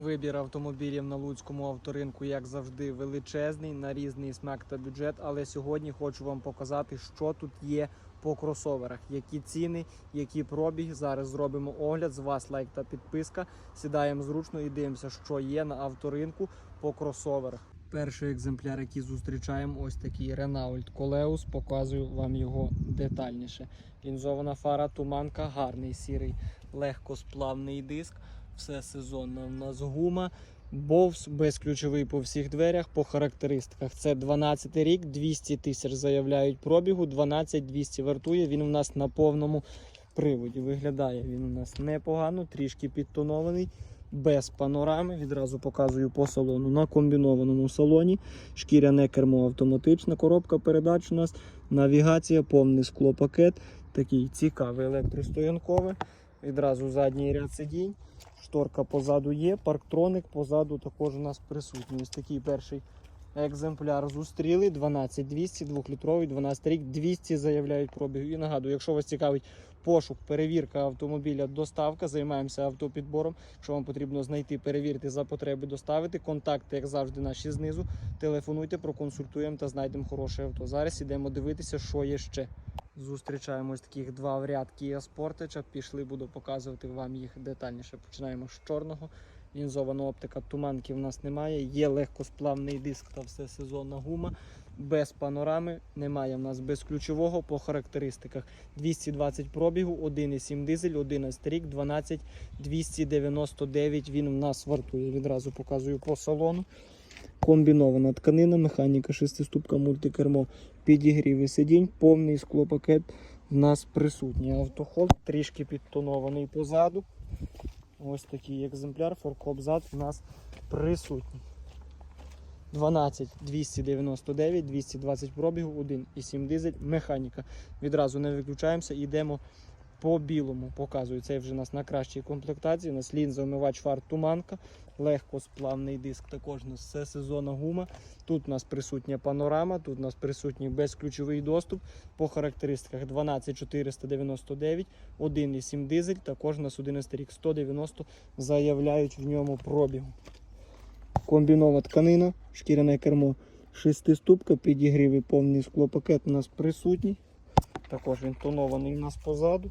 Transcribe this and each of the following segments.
Вибір автомобілів на Луцькому авторинку, як завжди, величезний на різний смак та бюджет. Але сьогодні хочу вам показати, що тут є по кросоверах, які ціни, які пробіг. Зараз зробимо огляд. З вас лайк та підписка. Сідаємо зручно і дивимося, що є на авторинку по кросоверах. Перший екземпляр, який зустрічаємо, ось такий Renault Coleus. Показую вам його детальніше. Лінзована фара, туманка, гарний сірий, легкосплавний диск. Все сезонно. У нас гума. Бовс безключовий по всіх дверях по характеристиках. Це 12 рік, 200 тисяч заявляють пробігу, 12 200 вартує. Він у нас на повному приводі. Виглядає він у нас непогано, трішки підтонований, без панорами. Відразу показую по салону. На комбінованому салоні. Шкіряне кермо автоматична, коробка передач у нас, навігація, повний склопакет. Такий цікавий електростоянковий. Відразу задній ряд сидінь. Шторка позаду є, парктроник позаду також у нас присутній. Ось такий перший екземпляр зустріли. 12200, 2-літровий, 12 рік, 200 заявляють пробіг. І нагадую, якщо вас цікавить пошук, перевірка автомобіля, доставка, займаємося автопідбором. Якщо вам потрібно знайти, перевірити за потреби, доставити. Контакти, як завжди, наші знизу. Телефонуйте, проконсультуємо та знайдемо хороше авто. Зараз ідемо дивитися, що є ще. Зустрічаємо ось таких два в ряд Kia Sportage. Пішли, буду показувати вам їх детальніше. Починаємо з чорного. Лінзована оптика, туманки в нас немає. Є легкосплавний диск та все сезонна гума. Без панорами немає в нас без ключового по характеристиках. 220 пробігу, 1,7 дизель, 11 рік, 12 299 він в нас вартує. Відразу показую по салону. Комбінована тканина, механіка, шестиступка, мультикермо, підігріви сидінь, повний склопакет в нас присутній. Автохолд трішки підтонований позаду. Ось такий екземпляр, форкоп зад в нас присутній. 12 299, 220 пробігу, 1,7 дизель, механіка. Відразу не виключаємося, йдемо по білому. Показую, це вже у нас на кращій комплектації. У нас лінза, омивач фар, туманка, легкосплавний диск, також у нас все сезонна гума. Тут у нас присутня панорама, тут у нас присутній безключовий доступ. По характеристиках 12499, 1,7 дизель, також у нас 11 рік 190 заявляють в ньому пробігу. Комбінова тканина, шкіряне кермо, шестиступка, підігрів і повний склопакет у нас присутній. Також він тонований у нас позаду.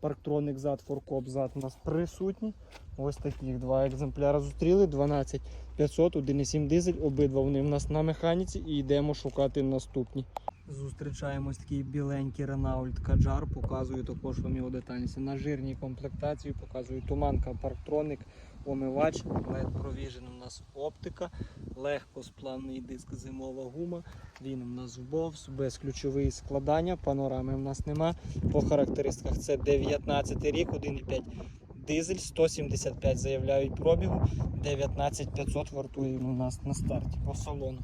Парктроник зад, форкоп зад у нас присутній. Ось таких два екземпляри зустріли. 12500, 1,7 дизель. Обидва вони в нас на механіці і йдемо шукати наступні. Зустрічаємо ось такий біленький Renault Kadjar. Показую також вам його детальніше. На жирній комплектації показую туманка, парктроник, омивач, LED Provision у нас оптика, легкосплавний диск, зимова гума. Він у нас в бовс, безключовий складання, панорами в нас нема. По характеристиках це 19 рік, 1,5 дизель, 175 заявляють пробігу, 19500 вартує у нас на старті по салону.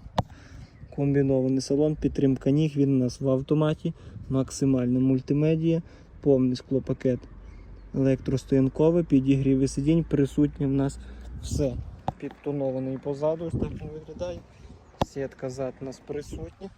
Комбінований салон, підтримка ніг, він у нас в автоматі, максимальна мультимедія, повний склопакет електростоянкове, підігріви сидінь, присутнє в нас все. Підтонований позаду, ось так він виглядає. Сітка зад у нас присутня.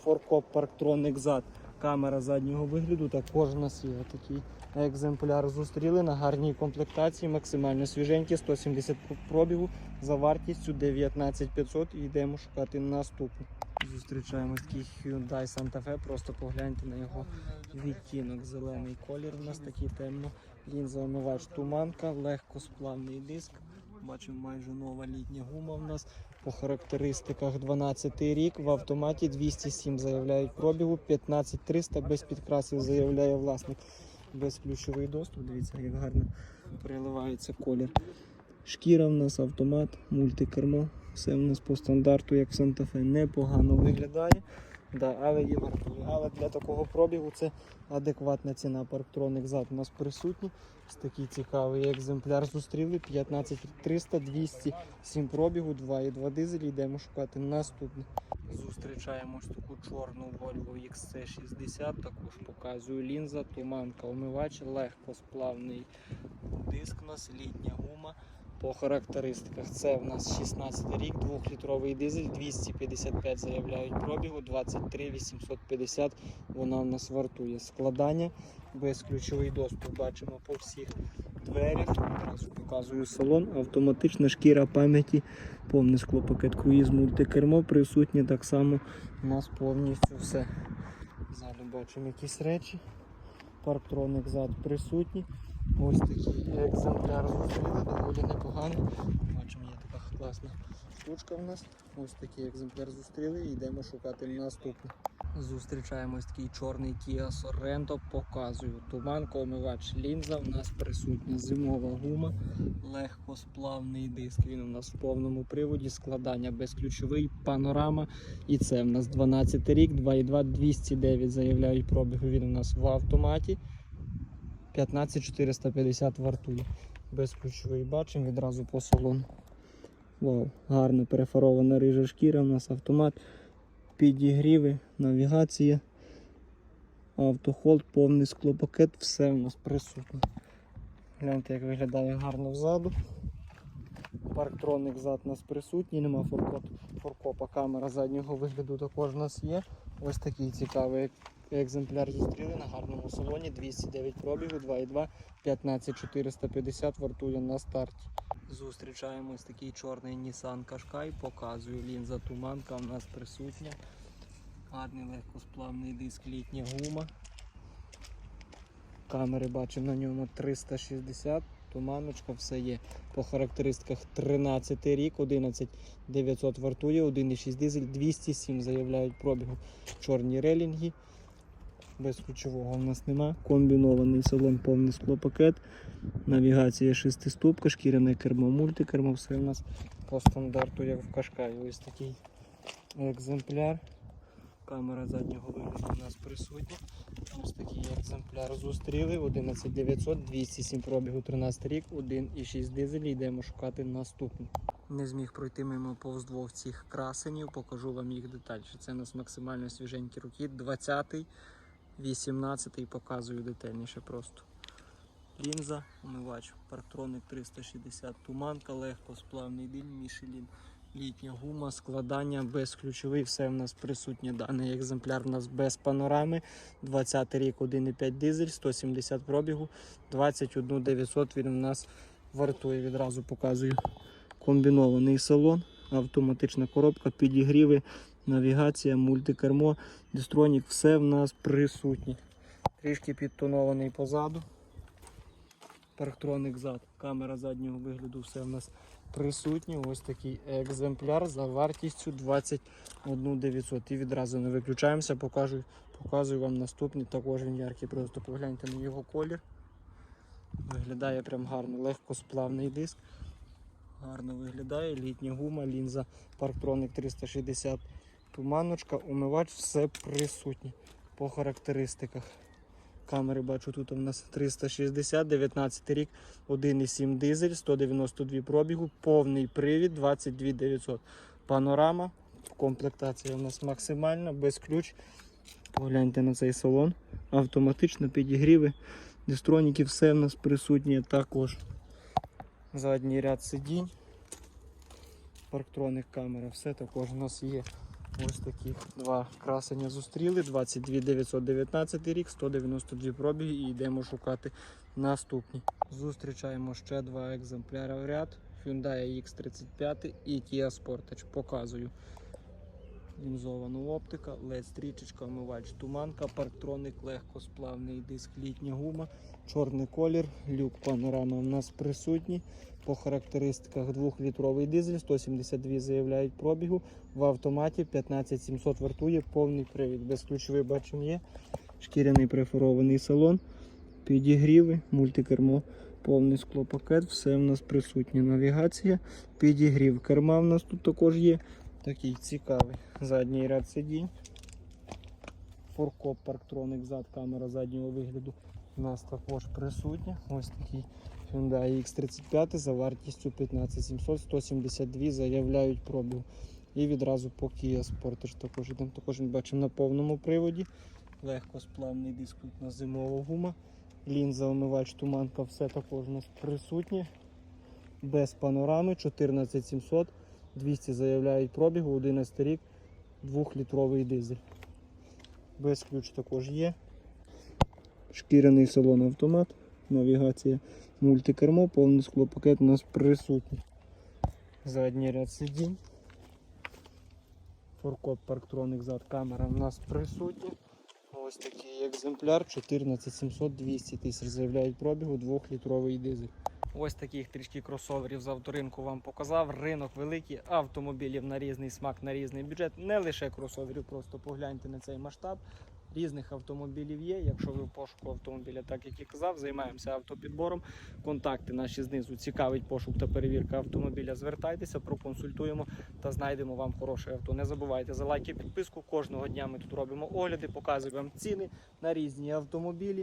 Форкоп парктроник зад, камера заднього вигляду, також у нас є такий екземпляр. Зустріли на гарній комплектації, максимально свіженькі, 170 пробігу за вартістю 19500 і йдемо шукати наступний. Зустрічаємо такий Hyundai Santa Fe, просто погляньте на його відтінок. Зелений колір у нас такий темно. Лінза омивач туманка, легкосплавний диск. Бачимо майже нова літня гума в нас. По характеристиках 12 рік в автоматі 207 заявляють пробігу, 15300 без підкрасів заявляє власник. Безключовий доступ. Дивіться, як гарно переливається колір. Шкіра в нас автомат, мультикермо. Все в нас по стандарту, як Santa Fe, непогано виглядає. Да, але є. Але для такого пробігу це адекватна ціна. Парктроник зад у нас присутній. Ось такий цікавий екземпляр зустріли. 15300, 207 пробігу, 2,2 дизель. Йдемо шукати наступний. Зустрічаємо ось таку чорну Volvo XC60. Також показую лінза, туманка, омивач, легкосплавний диск у нас, літня гума. По характеристиках це в нас 16 рік, 2-літровий дизель, 255 заявляють пробігу, 23 850 вона в нас вартує. Складання, безключовий доступ бачимо по всіх дверях. Одразу показую салон, автоматична шкіра пам'яті, повний склопакет круїз, мультикермо присутнє так само у нас повністю все. Ззаду бачимо якісь речі. Парктроник зад присутній. Ось такий екземпляр зустріли, доволі непоганий. Бачимо, є така класна штучка в нас. Ось такий екземпляр зустріли і йдемо шукати наступний. Зустрічаємо ось такий чорний Kia Sorento, показую. Туманко, омивач лінза, у нас присутня зимова гума, легкосплавний диск. Він у нас в повному приводі, складання безключовий, панорама. І це в нас 12 рік, 2,2, 209 заявляють пробігу. Він у нас в автоматі. 15450 вартує. Безключовий бачимо відразу по салону. Вау, гарно перефарована рижа шкіра, у нас автомат, підігріви, навігація, автохолд, повний склопакет, все у нас присутнє. Гляньте, як виглядає гарно взаду. Парктроник зад у нас присутній, нема форкопа, камера заднього вигляду також у нас є. Ось такий цікавий екземпляр зустріли на гарному салоні. 209 пробігу, 2,2, 15450 вартує на старті. Зустрічаємо ось такий чорний Nissan Qashqai, показую лінза туманка, у нас присутня. Гарний легкосплавний диск, літня гума. Камери бачимо на ньому 360, туманочка, все є. По характеристиках 13 рік, 11 900 вартує, 1,6 дизель, 207 заявляють пробігу. Чорні релінги. Без ключового в нас нема. Комбінований салон, повний склопакет. Навігація шестиступка, шкіряне кермо, мультикермо, все в нас по стандарту, як в Кашкаї. Ось такий екземпляр. Камера заднього вигляду у нас присутня. Ось такий екземпляр зустріли. 11900, 207 пробігу, 13 рік, 1,6 дизель. Йдемо шукати наступний. Не зміг пройти мимо повз двох цих красенів, покажу вам їх детальніше. Це у нас максимально свіженькі руки. 20-й, 18-й показую детальніше просто. Лінза, омивач, парктроник 360, туманка, легкосплавний дим, мішелін, літня гума, складання безключовий, все в нас присутнє. Даний екземпляр у нас без панорами. 20 рік, 1,5 дизель, 170 пробігу, 21 900 він у нас вартує. Відразу показую комбінований салон, автоматична коробка, підігріви, навігація, мультикермо, дистронік, все в нас присутнє. Трішки підтонований позаду. Парктроник зад, камера заднього вигляду, все в нас присутнє. Ось такий екземпляр за вартістю 21 900. І відразу не виключаємося, покажу, показую вам наступний. Також він яркий, просто погляньте на його колір. Виглядає прям гарно, легкосплавний диск. Гарно виглядає, літня гума, лінза Parktronic 360, туманочка, умивач, все присутнє по характеристиках. Камери бачу, тут у нас 360, 19 рік, 1,7 дизель, 192 пробігу, повний привід, 22 900. Панорама, комплектація у нас максимальна, без ключ. Погляньте на цей салон. Автоматично підігріви, дистроніки, все в нас присутнє також. Задній ряд сидінь. Парктроник камера, все також у нас є. Ось такі два красення зустріли. 22 919 рік, 192 пробіги і йдемо шукати наступні. Зустрічаємо ще два екземпляри в ряд. Hyundai X35 і Kia Sportage. Показую. Лінзовану оптика, LED стрічечка, омивач туманка, парктроник, легкосплавний диск, літня гума, чорний колір, люк панорама у нас присутній. По характеристиках 2-літровий дизель, 172 заявляють пробігу. В автоматі 15700 вартує, повний привід. Безключовий бачимо є. Шкіряний префорований салон, підігріви, мультикермо, повний склопакет, все в нас присутнє. Навігація, підігрів керма в нас тут також є. Такий цікавий задній ряд сидінь. Форкоп парктроник зад, камера заднього вигляду у нас також присутня. Ось такий Hyundai X35 за вартістю 15700, 172 заявляють пробіг. І відразу по Kia Sportage також йдемо. Також ми бачимо на повному приводі. Легкосплавний диск тут на зимова гума. Лінза, омивач, туманка, все також у нас присутнє. без панорами 14700. 200 заявляють пробігу, 11 рік, 2-літровий дизель. Без ключ також є. Шкіряний салон автомат, навігація, мультикермо, повний склопакет у нас присутній. Задній ряд сидінь. Форкоп парктроник зад камера у нас присутня. Ось такий екземпляр 14700 200 тисяч заявляють пробігу, 2-літровий дизель. Ось таких трішки кросоверів з авторинку вам показав. Ринок великий, автомобілів на різний смак, на різний бюджет. Не лише кросоверів, просто погляньте на цей масштаб. Різних автомобілів є. Якщо ви в пошуку автомобіля, так як і казав, займаємося автопідбором. Контакти наші знизу цікавить пошук та перевірка автомобіля. Звертайтеся, проконсультуємо та знайдемо вам хороше авто. Не забувайте за лайки, підписку. Кожного дня ми тут робимо огляди, показуємо ціни на різні автомобілі.